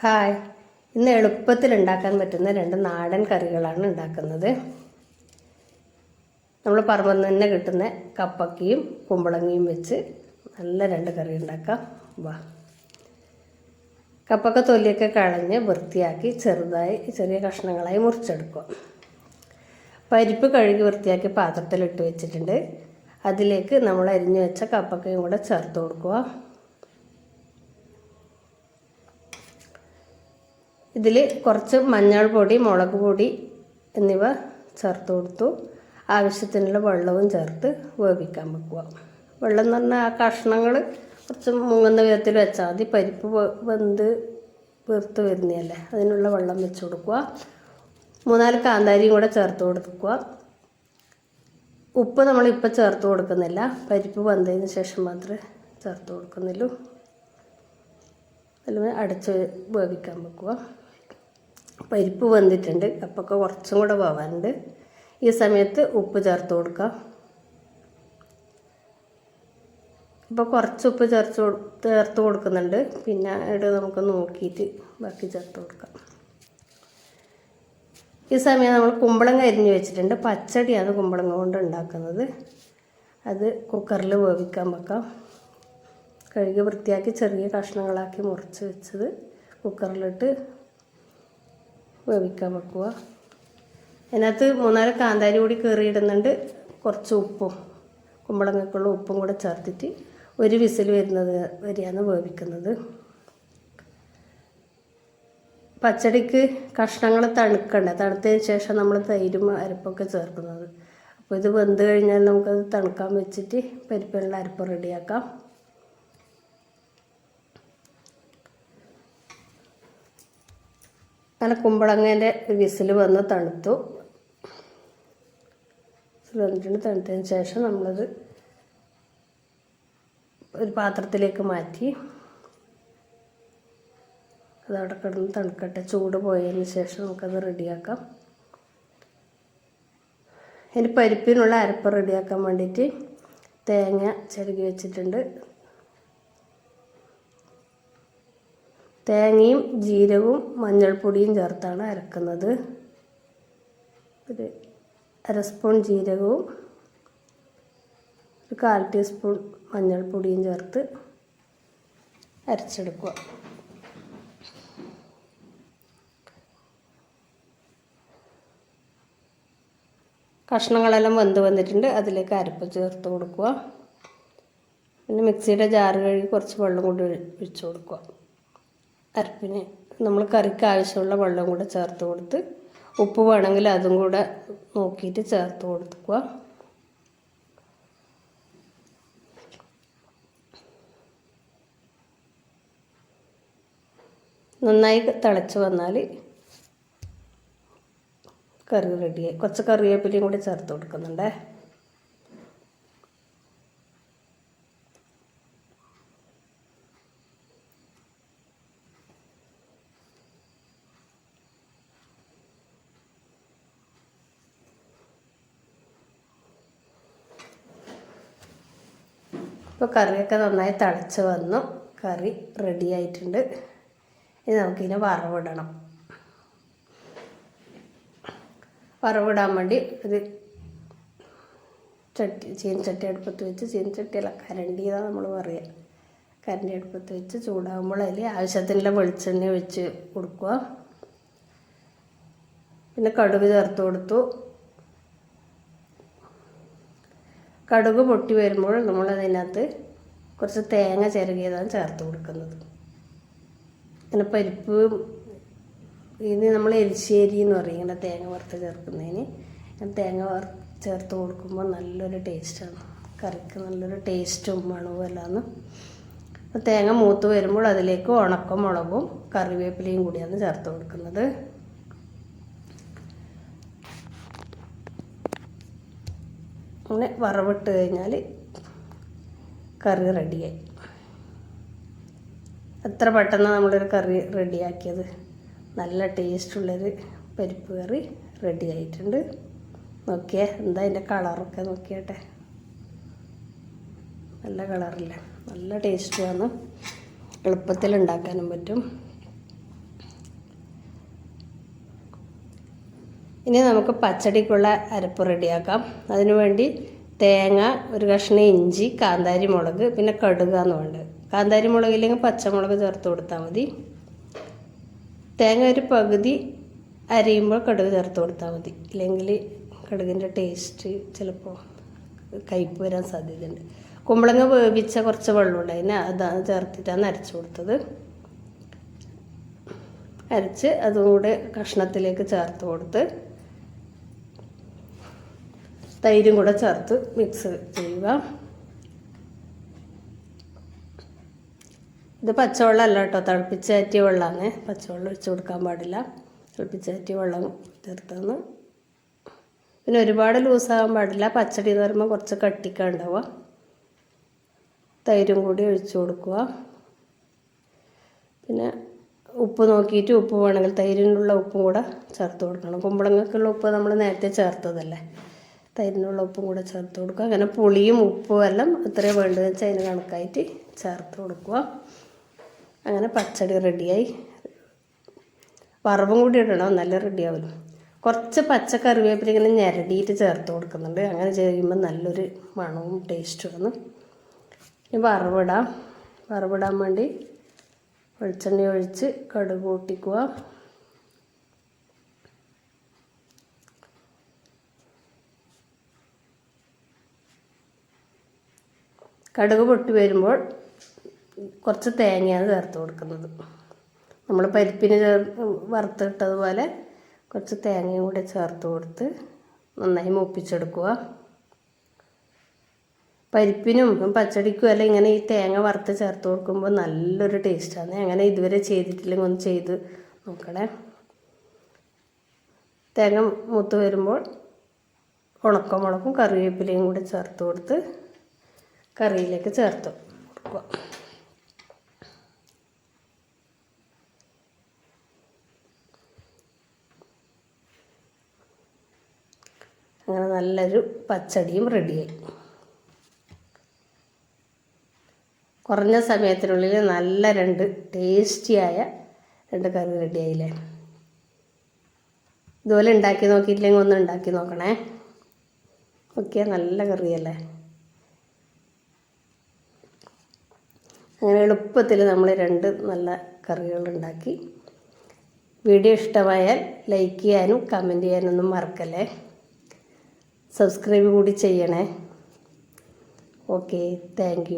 Hi. ഇന്ന് എളുപ്പത്തിൽ ഉണ്ടാക്കാൻ പറ്റുന്ന രണ്ട് നാടൻ കറികളാണ് ഉണ്ടാക്കുന്നത്. നമ്മൾ പറമ്പിൽ നിന്ന് തന്നെ കിട്ടുന്ന കപ്പക്കയും കുമ്പളങ്ങയും വെച്ച് നല്ല രണ്ട് കറി ഉണ്ടാക്കാം. വാ. കപ്പക്ക തൊലിയൊക്കെ കളഞ്ഞ് വൃത്തിയാക്കി ചെറുതായി ചെറിയ കഷ്ണങ്ങളായി മുറിച്ചെടുക്കുക. പരിപ്പ് കഴുകി വൃത്തിയാക്കി പാത്രത്തിലിട്ട് വെച്ചിട്ടുണ്ട്. അതിലേക്ക് നമ്മൾ അരിഞ്ഞു വെച്ച കപ്പക്കയും കൂടെ ചേർത്ത് കൊടുക്കുക. ഇതിൽ കുറച്ച് മഞ്ഞൾപ്പൊടി മുളക് പൊടി എന്നിവ ചേർത്ത് കൊടുത്തു. ആവശ്യത്തിനുള്ള വെള്ളവും ചേർത്ത് വേവിക്കാൻ വെക്കുക. വെള്ളം എന്ന് പറഞ്ഞാൽ ആ കഷ്ണങ്ങൾ കുറച്ച് മുങ്ങുന്ന വിധത്തിൽ വെച്ചാൽ മതി. പരിപ്പ് വെന്ത് വീർത്ത് വരുന്നതല്ലേ? അതിനുള്ള വെള്ളം വെച്ച് കൊടുക്കുക. മൂന്നാൽ കാന്താരിയും കൂടെ ചേർത്ത് കൊടുക്കുക. ഉപ്പ് നമ്മളിപ്പോൾ ചേർത്ത് കൊടുക്കുന്നില്ല. പരിപ്പ് വന്നതിന് ശേഷം മാത്രമേ ചേർത്ത് കൊടുക്കുന്നുള്ളൂ. അതിൽ അടച്ച് വേവിക്കാൻ വെക്കുക. പരിപ്പ് വന്നിട്ടുണ്ട്. അപ്പൊക്കെ കുറച്ചും കൂടെ വേവാനുണ്ട്. ഈ സമയത്ത് ഉപ്പ് ചേർത്ത് കൊടുക്കാം. ഇപ്പോൾ കുറച്ച് ഉപ്പ് ചേർത്ത് ചേർത്ത് കൊടുക്കുന്നുണ്ട്. പിന്നെ ഇവിടെ നമുക്ക് നോക്കിയിട്ട് ബാക്കി ചേർത്ത് കൊടുക്കാം. ഈ സമയം നമ്മൾ കുമ്പളങ്ങ അരിഞ്ഞ് വെച്ചിട്ടുണ്ട്. പച്ചടിയാണ് കുമ്പളങ്ങ കൊണ്ട് ഉണ്ടാക്കുന്നത്. അത് കുക്കറിൽ വേവിക്കാൻ വെക്കാം. കഴുകി വൃത്തിയാക്കി ചെറിയ കഷ്ണങ്ങളാക്കി മുറിച്ച് വെച്ചത് കുക്കറിലിട്ട് വേവിക്കാൻ വെക്കുക. അതിനകത്ത് മൂന്നാൽ കാന്താരി കൂടി കയറിയിടുന്നുണ്ട് കുറച്ച് ഉപ്പും കുമ്പളങ്ങക്കുള്ള ഉപ്പും കൂടെ ചേർത്തിട്ട് ഒരു വിസിൽ വരുന്നത് വരെയാണ് വേവിക്കുന്നത്. പച്ചടിക്ക് കഷ്ണങ്ങൾ തണുക്കണ്ട? തണുത്തതിന് ശേഷം നമ്മൾ തൈരും അരപ്പൊക്കെ ചേർക്കുന്നത്. അപ്പോൾ ഇത് വെന്ത് കഴിഞ്ഞാൽ നമുക്കത് തണുക്കാൻ വെച്ചിട്ട് പരിപ്പിനുള്ള അരപ്പ് റെഡിയാക്കാം. അങ്ങനെ കുമ്പളങ്ങേന്റെ വിസിൽ വന്ന് തണുത്തു. വിസിൽ വന്നിട്ടുണ്ട് തണുത്തതിന് ശേഷം നമ്മളത് ഒരു പാത്രത്തിലേക്ക് മാറ്റി. അതവിടെ കിടന്ന് തണുക്കട്ടെ. ചൂട് പോയതിന് ശേഷം നമുക്കത് റെഡിയാക്കാം. ഇനി പരിപ്പിനുള്ള അരപ്പ് റെഡിയാക്കാൻ വേണ്ടിയിട്ട് തേങ്ങ ചിരകി വെച്ചിട്ടുണ്ട്. തേങ്ങയും ജീരകവും മഞ്ഞൾപ്പൊടിയും ചേർത്താണ് അരക്കുന്നത്. ഒരു അര സ്പൂൺ ജീരകവും ഒരു കാൽ ടീസ്പൂൺ മഞ്ഞൾപ്പൊടിയും ചേർത്ത് അരച്ചെടുക്കുക. കഷ്ണങ്ങളെല്ലാം വെന്ത് വന്നിട്ടുണ്ട്. അതിലേക്ക് അരപ്പ് ചേർത്ത് കൊടുക്കുക. പിന്നെ മിക്സിയുടെ ജാറ് കഴുകി കുറച്ച് വെള്ളം കൂടി ഒഴിച്ച് കൊടുക്കുക. അരപ്പിന് നമ്മൾ കറിക്ക് ആവശ്യമുള്ള വെള്ളം കൂടെ ചേർത്ത് കൊടുത്ത് ഉപ്പ് വേണമെങ്കിൽ അതും കൂടെ നോക്കിയിട്ട് ചേർത്ത് കൊടുക്കുക. നന്നായി തിളച്ച് വന്നാൽ കറി റെഡിയായി കുറച്ച് കറിവേപ്പിലയും കൂടി ചേർത്ത് കൊടുക്കുന്നുണ്ടേ. ഇപ്പോൾ കറിയൊക്കെ നന്നായി തിളച്ച് വന്നു. കറി റെഡി ആയിട്ടുണ്ട്. ഇനി നമുക്കിതിനെ വറവിടണം. വറവിടാൻ വേണ്ടി ഒരു ചട്ടി ചീനച്ചട്ടി അടുപ്പത്ത് വെച്ച് ചീനച്ചട്ടിയല്ല കരണ്ടി എന്നാണ് നമ്മൾ പറയുക കരണ്ടി അടുപ്പത്ത് വെച്ച് ചൂടാകുമ്പോൾ അതിൽ ആവശ്യത്തിനുള്ള വെളിച്ചെണ്ണ വെച്ച് കൊടുക്കുക. പിന്നെ കടുക് ചേർത്ത് കൊടുത്തു. കടുക് പൊട്ടി വരുമ്പോൾ നമ്മൾ അതിനകത്ത് കുറച്ച് തേങ്ങ ചിരകിയതാണ് ചേർത്ത് കൊടുക്കുന്നത്. പിന്നെ പരിപ്പ് ഇത് നമ്മൾ എരിശ്ശേരി എന്ന് പറയും. ഇങ്ങനെ തേങ്ങ വറുത്ത് ചേർക്കുന്നതിന്. തേങ്ങ ചേർത്ത് കൊടുക്കുമ്പോൾ നല്ലൊരു ടേസ്റ്റാണ്. കറിക്ക് നല്ലൊരു ടേസ്റ്റും മണവും എല്ലാമാണ് തേങ്ങ മൂത്ത് വരുമ്പോൾ അതിലേക്ക് ഉണക്കമുളകും കറിവേപ്പിലയും കൂടിയാണ് ചേർത്ത് കൊടുക്കുന്നത്. അങ്ങനെ വറവിട്ട് കഴിഞ്ഞാൽ കറി റെഡിയായി. എത്ര പെട്ടെന്ന് നമ്മളൊരു കറി റെഡിയാക്കിയത്. നല്ല ടേസ്റ്റുള്ളൊരു പരിപ്പ് കറി റെഡി ആയിട്ടുണ്ട് നോക്കിയേ എന്താ അതിന്റെ കളറൊക്കെ നോക്കിയാട്ടെ. നല്ല കളറില്ല. നല്ല ടേസ്റ്റുമാണ്. എളുപ്പത്തിൽ ഉണ്ടാക്കാനും പറ്റും. ഇനി നമുക്ക് പച്ചടിക്കുള്ള അരപ്പ് റെഡിയാക്കാം. അതിനുവേണ്ടി തേങ്ങ ഒരു കഷ്ണം ഇഞ്ചി കാന്താരി മുളക് പിന്നെ കടുക് എന്ന് വേണ്ട കാന്താരി മുളക് ഇല്ലെങ്കിൽ പച്ചമുളക് ചേർത്ത് കൊടുത്താൽ മതി. തേങ്ങ ഒരു പകുതി അരിയുമ്പോൾ കടുക് ചേർത്ത് കൊടുത്താൽ മതി. ഇല്ലെങ്കിൽ കടുകിന്റെ ടേസ്റ്റ് ചിലപ്പോൾ കയ്പ്പ് വരാൻ സാധ്യതയുണ്ട്. കുമ്പളങ്ങ വേവിച്ച കുറച്ച് വെള്ളമുണ്ട് അതിന് അതാണ് ചേർത്തിട്ടാണ് അരച്ചു കൊടുത്തത്. അരച്ച് അതും കൂടെ കഷ്ണത്തിലേക്ക് ചേർത്ത് കൊടുത്ത് തൈരും കൂടെ ചേർത്ത് മിക്സ് ചെയ്യുക. ഇത് പച്ചവെള്ളമല്ല കേട്ടോ തിളപ്പിച്ചാറ്റിയ വെള്ളമാണ് പച്ചവെള്ളം ഒഴിച്ചു കൊടുക്കാൻ പാടില്ല. തിളപ്പിച്ചാറ്റിയ വെള്ളം ചേർത്താണ്. പിന്നെ ഒരുപാട് ലൂസാകാൻ പാടില്ല. പച്ചടി എന്ന് പറയുമ്പോൾ കുറച്ച് കട്ടിക്കാൻ ഉണ്ടാവുക. തൈരും കൂടി ഒഴിച്ചു കൊടുക്കുക. പിന്നെ ഉപ്പ് നോക്കിയിട്ട് ഉപ്പ് വേണമെങ്കിൽ തൈരിനുള്ള ഉപ്പും കൂടെ ചേർത്ത് കൊടുക്കണം. കുമ്പളങ്ങൾക്കുള്ള ഉപ്പ് നമ്മൾ നേരത്തെ ചേർത്തതല്ലേ? തൈരിനുള്ള ഉപ്പും കൂടെ ചേർത്ത് കൊടുക്കുക. അങ്ങനെ പുളിയും ഉപ്പും എല്ലാം അത്രയും വേണ്ടതെന്ന് വെച്ചാൽ അതിന് കണക്കായിട്ട് ചേർത്ത് കൊടുക്കുക. അങ്ങനെ പച്ചടി റെഡിയായി വറവും കൂടി ഇടണം നല്ല റെഡിയാവും കുറച്ച് പച്ച കറിവേപ്പില ഇങ്ങനെ ഞരടിയിട്ട് ചേർത്ത് കൊടുക്കുന്നുണ്ട്. അങ്ങനെ ചെയ്യുമ്പോൾ നല്ലൊരു മണവും ടേസ്റ്റും ആണ്. ഇനി വറവിടാം. വറവിടാൻ വേണ്ടി വെളിച്ചെണ്ണ ഒഴിച്ച് കടുക് പൊട്ടിക്കുക. കടുക് പൊട്ടി വരുമ്പോൾ കുറച്ച് തേങ്ങയാണ് ചേർത്ത് കൊടുക്കുന്നത്. നമ്മൾ പരിപ്പിന് ചേർ വറുത്തിട്ടതുപോലെ കുറച്ച് തേങ്ങയും കൂടി ചേർത്ത് കൊടുത്ത് നന്നായി മൂപ്പിച്ചെടുക്കുക. പരിപ്പിനും പച്ചടിക്കും എല്ലാം ഇങ്ങനെ ഈ തേങ്ങ വറുത്ത് ചേർത്ത് കൊടുക്കുമ്പോൾ നല്ലൊരു ടേസ്റ്റാണ്. അങ്ങനെ ഇതുവരെ ചെയ്തിട്ടില്ലെങ്കിൽ ഒന്ന് ചെയ്ത് നോക്കണേ. തേങ്ങ മൂത്ത് വരുമ്പോൾ ഉണക്കമുളകും കറിവേപ്പിലയും കൂടി ചേർത്ത് കൊടുത്ത് കറിയിലേക്ക് ചേർത്ത് കൊടുക്കുക. അങ്ങനെ നല്ലൊരു പച്ചടിയും റെഡിയായി കുറഞ്ഞ സമയത്തിനുള്ളിൽ നല്ല രണ്ട് ടേസ്റ്റിയായ രണ്ട് കറി റെഡിയായില്ലേ ഇതുപോലെ ഉണ്ടാക്കി നോക്കിയിട്ടില്ലെങ്കിൽ ഒന്ന് ഉണ്ടാക്കി നോക്കണേ. ഓക്കെ നല്ല കറിയല്ലേ? അങ്ങനെ എളുപ്പത്തിൽ നമ്മൾ രണ്ട് നല്ല കറികൾ ഉണ്ടാക്കി. വീഡിയോ ഇഷ്ടമായാൽ ലൈക്ക് ചെയ്യാനും കമന്റ് ചെയ്യാനൊന്നും മറക്കല്ലേ? സബ്സ്ക്രൈബ് കൂടി ചെയ്യണേ. Okay thank